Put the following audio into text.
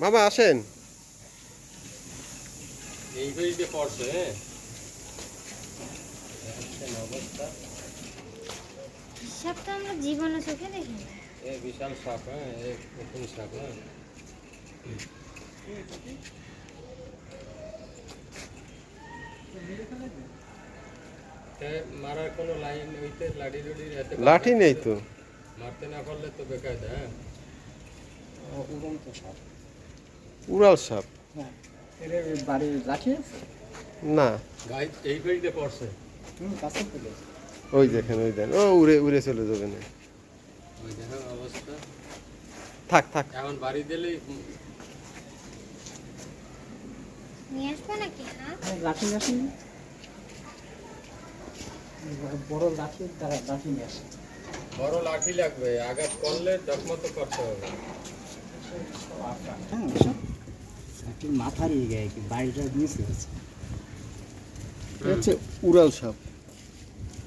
বাবা আসেন। এই ঘড়িতে পড়ছে হ্যাঁ অবস্থা। সাপটা আমরা জীবনে চোখে দেখিনি এ বিশাল সাপ হ্যাঁ এ নতুন সাপ হ্যাঁ। মারার কোনো লাইন হইতে লাঠি নেই তো। মারতে না পারলে তো বেকার হ্যাঁ। উড়ন্ত সাপ। উড়াল সাপ। হ্যাঁ না। ওই দেখেন ওই দেখেন। ও উড়ে উড়ে চলে যাবে না। ওই দেখো অবস্থা। থাক থাক। এখন বাড়ি নিয়ে আসব নাকি হ্যাঁ? লাঠি লাঠি বড় লাঠি তারা লাঠি নিয়ে আসে। বড় লাঠি লাগবে আঘাত করলে ডকমতো করতে হবে। মাথার ইয়ে গায়ে বাড়িটা নিচে আছে। উড়াল সাপ।